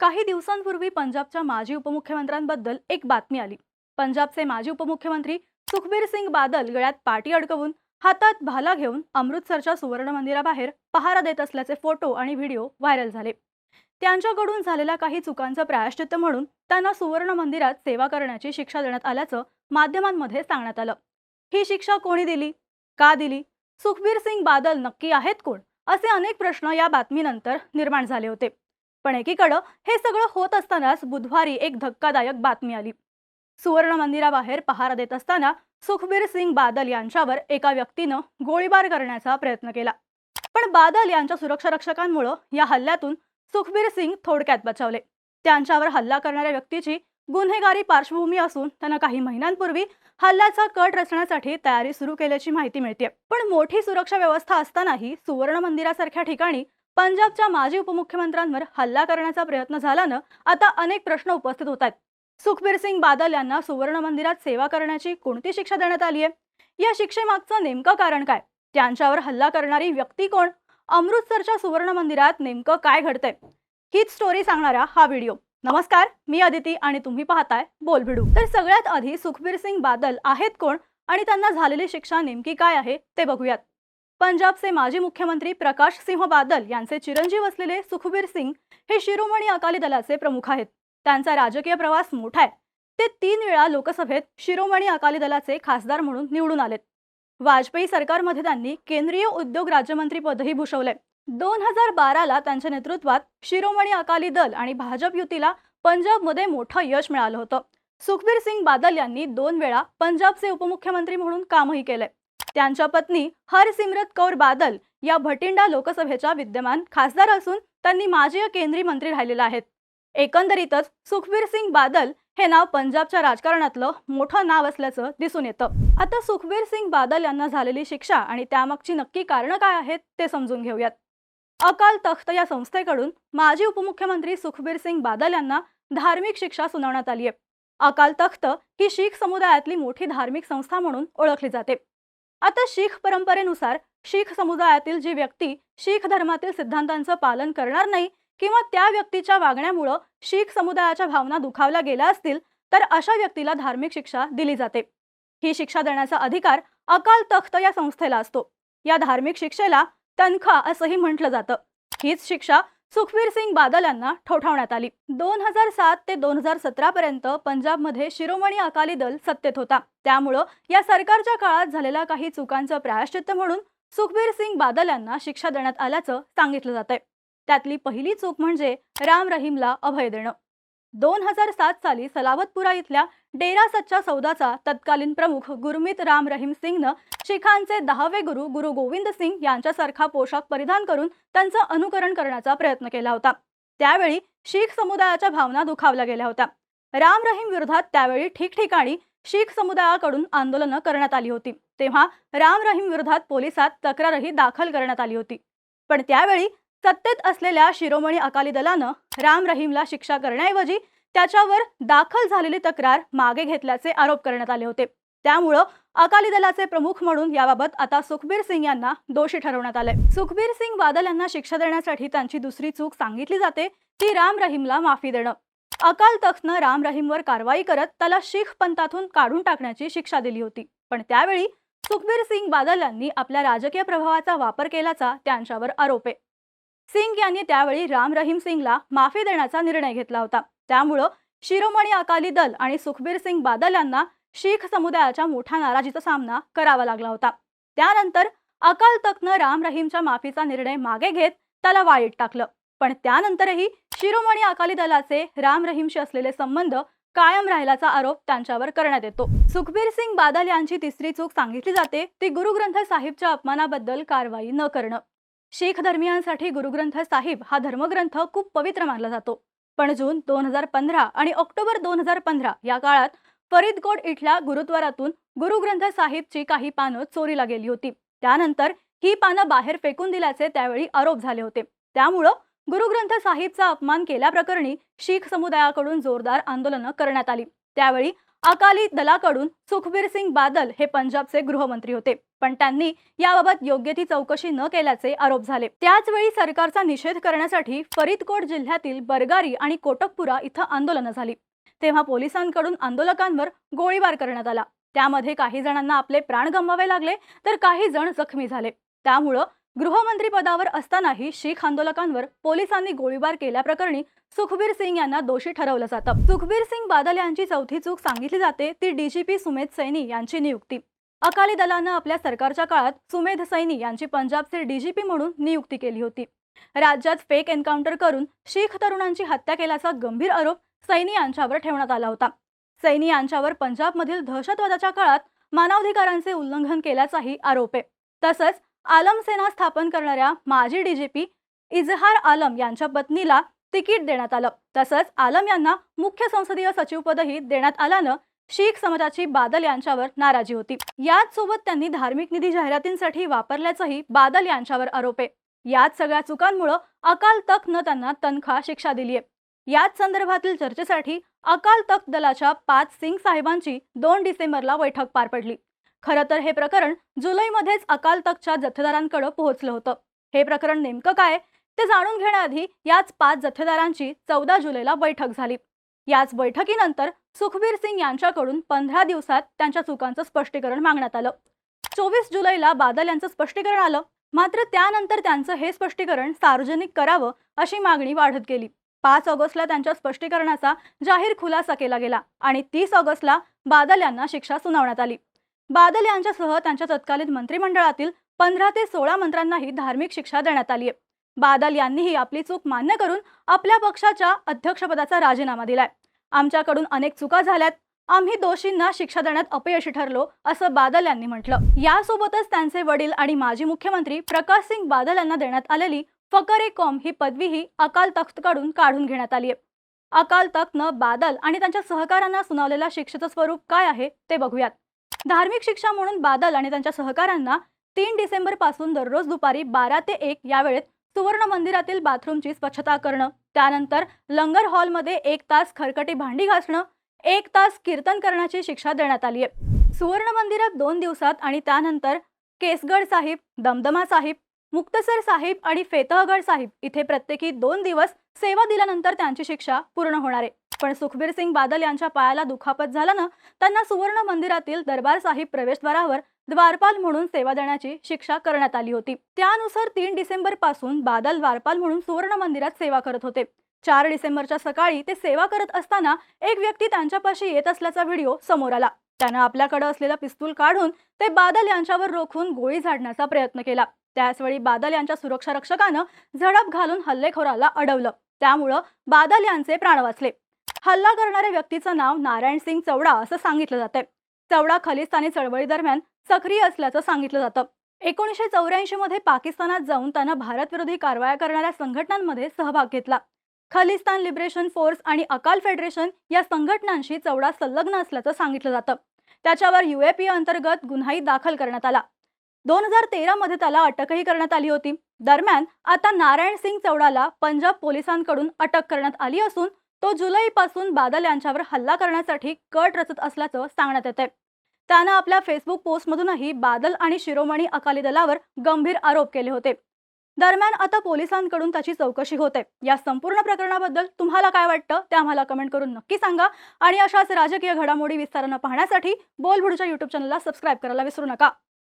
काही दिवसांपूर्वी पंजाबच्या माजी उपमुख्यमंत्र्यांबद्दल एक बातमी आली. पंजाबचे माजी उपमुख्यमंत्री सुखबीर सिंग बादल गळ्यात पाटी अडकवून हातात भाला घेऊन अमृतसरच्या सुवर्ण मंदिराबाहेर पहारा देत असल्याचे फोटो आणि व्हिडिओ व्हायरल झाले. त्यांच्याकडून झालेल्या काही चुकांचं प्रायश्चित्त म्हणून त्यांना सुवर्ण मंदिरात सेवा करण्याची शिक्षा देण्यात आल्याचं माध्यमांमध्ये सांगण्यात आलं. ही शिक्षा कोणी दिली? का दिली? सुखबीर सिंग बादल नक्की आहेत कोण? असे अनेक प्रश्न या बातमीनंतर निर्माण झाले होते. पण एकीकडं हे सगळं होत असतानाच बुधवारी एक धक्कादायक बातमी आली. सुवर्ण मंदिराबाहेर पहारा देत असताना सुखबीर सिंग बादल यांच्यावर एका व्यक्तीनं गोळीबार करण्याचा प्रयत्न केला. पण बादल यांच्या सुरक्षा रक्षकांमुळं या हल्ल्यातून सुखबीर सिंग थोडक्यात बचावले. त्यांच्यावर हल्ला करणाऱ्या व्यक्तीची गुन्हेगारी पार्श्वभूमी असून त्यांना काही महिन्यांपूर्वी हल्ल्याचा कट रचण्यासाठी तयारी सुरू केल्याची माहिती मिळते पण मोठी सुरक्षा व्यवस्था असतानाही सुवर्ण मंदिरासारख्या ठिकाणी पंजाबच्या माजी उपमुख्यमंत्र्यांवर हल्ला करण्याचा प्रयत्न झाल्यानं आता अनेक प्रश्न उपस्थित होत आहेत. सुखबीर सिंग बादल यांना सुवर्ण मंदिरात सेवा करण्याची कोणती शिक्षा देण्यात आली आहे? या शिक्षेमागचं नेमकं कारण काय? त्यांच्यावर हल्ला करणारी व्यक्ती कोण? अमृतसरच्या सुवर्ण मंदिरात नेमकं काय घडतंय? हीच स्टोरी सांगणारा हा व्हिडिओ. नमस्कार मी अदिती आणि तुम्ही पाहताय बोलभिडू. तर सगळ्यात आधी सुखबीर सिंग बादल आहेत कोण? आणि त्यांना झालेली शिक्षा नेमकी काय आहे ते बघूयात. पंजाबचे माजी मुख्यमंत्री प्रकाश सिंह बादल यांचे चिरंजीव असलेले सुखबीर सिंग हे शिरोमणी अकाली दलाचे प्रमुख आहेत. त्यांचा राजकीय प्रवास मोठा आहे. ते तीन वेळा लोकसभेत शिरोमणी अकाली दलाचे खासदार म्हणून निवडून आलेत. वाजपेयी सरकारमध्ये त्यांनी केंद्रीय उद्योग राज्यमंत्री पदही भूषवले दोन हजार बाराला त्यांच्या नेतृत्वात शिरोमणी अकाली दल आणि भाजप युतीला पंजाबमध्ये मोठं यश मिळालं होतं. सुखबीर सिंग बादल यांनी दोन वेळा पंजाबचे उपमुख्यमंत्री म्हणून कामही केलंय. त्यांच्या पत्नी हरसिमरत कौर बादल या भटिंडा लोकसभेच्या विद्यमान खासदार असून त्यांनी माजी केंद्रीय मंत्री राहिलेले आहेत. एकंदरीतच सुखबीर सिंग बादल हे नाव पंजाबच्या राजकारणातलं मोठं नाव असल्याचं दिसून येतं. आता सुखबीर सिंग बादल यांना झालेली शिक्षा आणि त्यामागची नक्की कारणं काय आहेत ते समजून घेऊयात. अकाल तख्त या संस्थेकडून माजी उपमुख्यमंत्री सुखबीर सिंग बादल यांना धार्मिक शिक्षा सुनावण्यात आली आहे अकाल तख्त ही शीख समुदायातली मोठी धार्मिक संस्था म्हणून ओळखली जाते. आता शीख परंपरेनुसार शीख समुदायातील जी व्यक्ती शीख धर्मातील सिद्धांतांचं पालन करणार नाही किंवा त्या व्यक्तीच्या वागण्यामुळं शीख समुदायाच्या भावना दुखावल्या गेल्या असतील तर अशा व्यक्तीला धार्मिक शिक्षा दिली जाते. ही शिक्षा देण्याचा अधिकार अकाल तख्त या संस्थेला असतो. या धार्मिक शिक्षेला तनखा असंही म्हटलं जातं. हीच शिक्षा सुखबीर सिंग बादल यांना ठोठावण्यात आली. दोन हजार सात ते दोन हजार सतरा पर्यंत पंजाबमध्ये शिरोमणी अकाली दल सत्तेत होता. त्यामुळं या सरकारच्या काळात झालेल्या काही चुकांचं प्रायश्चित्त म्हणून सुखबीर सिंग बादल यांना शिक्षा देण्यात आल्याचं सांगितलं जात आहे त्यातली पहिली चूक म्हणजे राम रहीमला अभय देणं. दोन हजार सात साली सलावतपुरा इथल्या डेरा सच्चा सौदाचा तत्कालीन प्रमुख गुरमीत राम रहीम सिंगनं शिखांचे दहावे गुरु गुरु गोविंद सिंग यांच्यासारखा पोशाख परिधान करून त्यांचं अनुकरण करण्याचा प्रयत्न केला होता. त्यावेळी शीख समुदायाच्या भावना दुखावल्या गेल्या होत्या. राम रहीम विरोधात त्यावेळी ठिकठिकाणी शीख समुदायाकडून आंदोलनं करण्यात आली होती. तेव्हा राम रहीम विरोधात पोलिसात तक्रारही दाखल करण्यात आली होती. पण त्यावेळी सत्तेत असलेल्या शिरोमणी अकाली दलानं राम रहीमला शिक्षा करण्याऐवजी त्याच्यावर दाखल झालेली तक्रार मागे घेतल्याचे आरोप करण्यात आले होते. त्यामुळं अकाली दलाचे प्रमुख म्हणून याबाबत आता सुखबीर सिंग यांना दोषी ठरवण्यात आले सुखबीर सिंग बादल यांना शिक्षा देण्यासाठी त्यांची दुसरी चूक सांगितली जाते ती राम रहीमला माफी देणं. अकाल तख्तनं राम रहीमवर कारवाई करत त्याला शीख पंथातून काढून टाकण्याची शिक्षा दिली होती. पण त्यावेळी सुखबीर सिंग बादल यांनी आपल्या राजकीय प्रभावाचा वापर केल्याचा त्यांच्यावर आरोप आहे. सिंग यांनी त्यावेळी राम रहीम सिंगला माफी देण्याचा निर्णय घेतला होता. त्यामुळं शिरोमणी अकाली दल आणि सुखबीर सिंग बादल यांना शीख समुदायाच्या मोठ्या नाराजीचा सामना करावा लागला होता. त्यानंतर अकाल तख्तनं राम रहीमच्या माफीचा निर्णय मागे घेत त्याला वाईट टाकलं. पण त्यानंतरही शिरोमणी अकाली दलाचे राम रहीमशी असलेले संबंध कायम राहिल्याचा आरोप त्यांच्यावर करण्यात येतो. सुखबीर सिंग बादल यांची तिसरी चूक सांगितली जाते ती गुरु ग्रंथ साहिबच्या अपमानाबद्दल कारवाई न करणं. शीख धर्मियांसाठी गुरुग्रंथ साहिब हा धर्मग्रंथ खूप पवित्र मानला जातो. पण जून दोन हजार पंधरा आणि ऑक्टोबर दोन हजार पंधरा या काळात फरीदकोट इथल्या गुरुद्वारातून गुरुग्रंथ साहिबची काही पानं चोरीला गेली होती. त्यानंतर ही पानं बाहेर फेकून दिल्याचे त्यावेळी आरोप झाले होते. त्यामुळं गुरुग्रंथ साहिबचा अपमान केल्याप्रकरणी शीख समुदायाकडून जोरदार आंदोलनं करण्यात आली. त्यावेळी अकाली दलाकडून सुखबीर सिंग बादल हे पंजाबचे गृहमंत्री होते. पण त्यांनी याबाबत योग्य ती चौकशी न केल्याचे आरोप झाले. त्याचवेळी सरकारचा निषेध करण्यासाठी फरीदकोट जिल्ह्यातील बरगारी आणि कोटकपुरा इथं आंदोलनं झाली. तेव्हा पोलिसांकडून आंदोलकांवर गोळीबार करण्यात आला. त्यामध्ये काही जणांना आपले प्राण गमवावे लागले तर काही जण जखमी झाले. त्यामुळं गृहमंत्री पदावर असतानाही शीख आंदोलकांवर पोलिसांनी गोळीबार केल्याप्रकरणी सुखबीर सिंग यांना दोषी ठरवलं जातं. सुखबीर सिंग बादल यांची चौथी चूक सांगितली जाते ती डीजीपी सुमेध सैनी यांची नियुक्ती. अकाली दलानं आपल्या सरकारच्या काळात सुमेध सैनी यांची पंजाबचे डीजीपी म्हणून नियुक्ती केली होती. राज्यात फेक एन्काउंटर करून शीख तरुणांची हत्या केल्याचा गंभीर आरोप सैनी यांच्यावर ठेवण्यात आला होता. सैनी यांच्यावर पंजाबमधील दहशतवादाच्या काळात मानवाधिकारांचे उल्लंघन केल्याचाही आरोप आहे. तसंच आलम सेना स्थापन करणाऱ्या माजी डीजीपी इजहार आलम यांच्या पत्नीला तिकीट देण्यात आलं. तसंच आलम यांना मुख्य संसदीय सचिवपदही देण्यात आल्यानं शीख समाजाची बादल यांच्यावर नाराजी होती. याच सोबत त्यांनी धार्मिक निधी जाहिरातींसाठी वापरल्याचाही बादल यांच्यावर आरोप आहे. याच सगळ्या चुकांमुळं अकाल तख्त न त्यांना तनखा शिक्षा दिली आहे याच संदर्भातील चर्चेसाठी अकाल तख्त दलाच्या पाच सिंग साहेबांची दोन डिसेंबरला बैठक पार पडली. खरं तर हे प्रकरण जुलैमध्येच अकाल तख्तच्या जथेदारांकडे पोहोचलं होतं. हे प्रकरण नेमकं काय ते जाणून घेण्याआधी याच पाच जथेदारांची चौदा जुलैला बैठक झाली. याच बैठकीनंतर सुखबीर सिंग यांच्याकडून पंधरा दिवसात त्यांच्या चुकांचं स्पष्टीकरण मागण्यात आलं. चोवीस जुलैला बादल यांचं स्पष्टीकरण आलं. मात्र त्यानंतर त्यांचं हे स्पष्टीकरण सार्वजनिक करावं अशी मागणी वाढत गेली. पाच ऑगस्टला त्यांच्या स्पष्टीकरणाचा जाहीर खुलासा केला गेला आणि तीस ऑगस्टला बादल यांना शिक्षा सुनावण्यात आली. बादल यांच्यासह त्यांच्या तत्कालीन मंत्रिमंडळातील पंधरा ते सोळा मंत्र्यांनाही धार्मिक शिक्षा देण्यात आली आहे बादल यांनीही आपली चूक मान्य करून आपल्या पक्षाच्या अध्यक्षपदाचा राजीनामा दिलाय. आमच्याकडून अनेक चुका झाल्यात. आम्ही दोषींना शिक्षा देण्यात अपयशी ठरलो असं बादल यांनी म्हटलं. यासोबतच त्यांचे वडील आणि माजी मुख्यमंत्री प्रकाश सिंग बादल यांना देण्यात आलेली फकरे कॉम ही पदवीही अकाल तख्तकडून काढून घेण्यात आली आहे अकाल तख्तनं बादल आणि त्यांच्या सहकाऱ्यांना सुनावलेल्या शिक्षेचं स्वरूप काय आहे ते बघूयात. धार्मिक शिक्षा म्हणून बादल आणि त्यांच्या सहकाऱ्यांना तीन डिसेंबरपासून दररोज दुपारी बारा ते एक या वेळेत सुवर्ण मंदिरातील बाथरूमची स्वच्छता करणं त्यानंतर लंगर हॉलमध्ये एक तास खरकटी भांडी घासणं एक तास कीर्तन करण्याची शिक्षा देण्यात आली आहे. सुवर्ण मंदिरात दोन दिवसात आणि त्यानंतर केसगड साहिब दमदमा साहिब मुक्तसर साहिब आणि फेतहगड साहिब इथे प्रत्येकी दोन दिवस सेवा दिल्यानंतर त्यांची शिक्षा पूर्ण होणार आहे. पण सुखबीर सिंग बादल यांच्या पायाला दुखापत झाल्यानं त्यांना सुवर्ण मंदिरातील दरबार साहिब प्रवेशद्वारावर द्वारपाल म्हणून सेवा देण्याची शिक्षा करण्यात आली होती. त्यानुसार तीन डिसेंबरपासून बादल द्वारपाल म्हणून सुवर्ण मंदिरात सेवा करत होते. चार डिसेंबरच्या सकाळी ते सेवा करत असताना एक व्यक्ती त्यांच्यापाशी येत असल्याचा व्हिडिओ समोर आला. त्यानं आपल्याकडे असलेला पिस्तूल काढून ते बादल यांच्यावर रोखून गोळी झाडण्याचा प्रयत्न केला. त्याचवेळी बादल यांच्या सुरक्षा रक्षकानं झडप घालून हल्लेखोराला अडवलं. त्यामुळं बादल यांचे प्राण वाचले. हल्ला करणाऱ्या व्यक्तीचं नाव नारायण सिंग चौडा असं सांगितलं जातंय. चौडा खलिस्तानी चळवळी दरम्यान सक्रिय असल्याचं सांगितलं जातं. एकोणीसशे चौऱ्याऐंशी मध्ये पाकिस्तानात जाऊन त्यानं भारत विरोधी कारवाया करणाऱ्या संघटनांमध्ये सहभाग घेतला. खलिस्तान लिबरेशन फोर्स आणि अकाल फेडरेशन या संघटनांशी चौडा संलग्न असल्याचं सांगितलं जातं. त्याच्यावर युएपी अंतर्गत गुन्हाही दाखल करण्यात आला. दोन हजार तेरा मध्ये त्याला अटकही करण्यात आली होती. दरम्यान आता नारायण सिंग चौडाला पंजाब पोलिसांकडून अटक करण्यात आली असून तो जुलैपासून बादल यांच्यावर हल्ला करण्यासाठी कट रचत असल्याचं सांगण्यात येते त्यानं आपल्या फेसबुक पोस्टमधूनही बादल आणि शिरोमणी अकाली दलावर गंभीर आरोप केले होते. दरम्यान आता पोलिसांकडून त्याची चौकशी होते. या संपूर्ण प्रकरणाबद्दल तुम्हाला काय वाटतं ते आम्हाला कमेंट करून नक्की सांगा. आणि अशाच राजकीय घडामोडी विस्तारानं पाहण्यासाठी बोलबुडच्या युट्यूब चॅनलला सबस्क्राईब करायला विसरू नका.